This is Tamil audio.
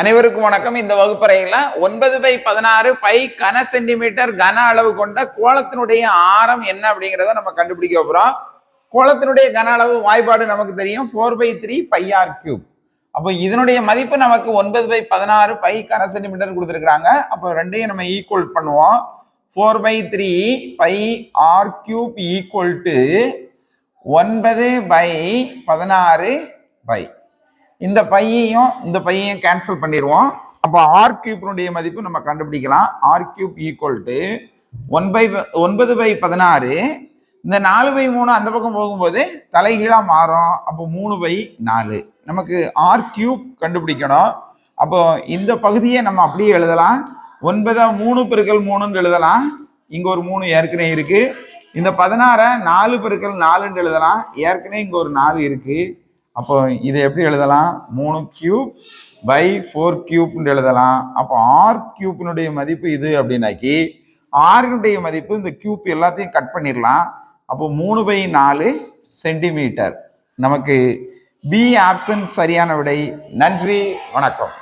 அனைவருக்கும் வணக்கம். இந்த வகுப்பறையில ஒன்பது பை பதினாறு பை கன சென்டிமீட்டர் கன அளவு கொண்ட கோலத்தினுடைய ஆரம் என்ன அப்படிங்கிறத நம்ம கண்டுபிடிக்க போறோம். கோலத்தினுடைய கன அளவு வாய்ப்பாடு நமக்கு தெரியும். Four by three pi r cube அப்போ இதனுடைய மதிப்பு நமக்கு ஒன்பது பை பதினாறு பை கன சென்டிமீட்டர் கொடுத்துருக்காங்க அப்போ ரெண்டையும் நம்ம ஈக்குவல் பண்ணுவோம். Four by three pi r cube equal to ஒன்பது பை பதினாறு பை. இந்த பையையும் இந்த பையையும் கேன்சல் பண்ணிடுவோம் அப்போ ஆர் கியூப்னுடைய மதிப்பு நம்ம கண்டுபிடிக்கலாம். R cube equal to one by ஒன்பது பை பதினாறு. இந்த நாலு பை மூணு அந்த பக்கம் போகும்போது தலைகீழாக மாறும். அப்போ மூணு பை நாலு. நமக்கு ஆர் கியூப் கண்டுபிடிக்கணும். அப்போ இந்த பகுதியை நம்ம அப்படியே எழுதலாம். ஒன்பதா மூணு பெருக்கள் மூணுன்னு எழுதலாம். இங்கே ஒரு மூணு ஏற்கனவே இருக்குது இந்த பதினாறை நாலு பெருக்கள் நாலுன்னு எழுதலாம். ஏற்கனவே இங்கே ஒரு நாலு இருக்குது அப்போ இதை எப்படி எழுதலாம்? மூணு கியூப் பை ஃபோர் கியூப்னு எழுதலாம். அப்போ ஆர் கியூப்னுடைய மதிப்பு இது அப்படின்னாக்கி ஆறினுடைய மதிப்பு இந்த கியூப் எல்லாத்தையும் கட் பண்ணிடலாம். அப்போ மூணு பை நாலு சென்டிமீட்டர் நமக்கு பி ஆப்ஷன் சரியான விடை. நன்றி வணக்கம்.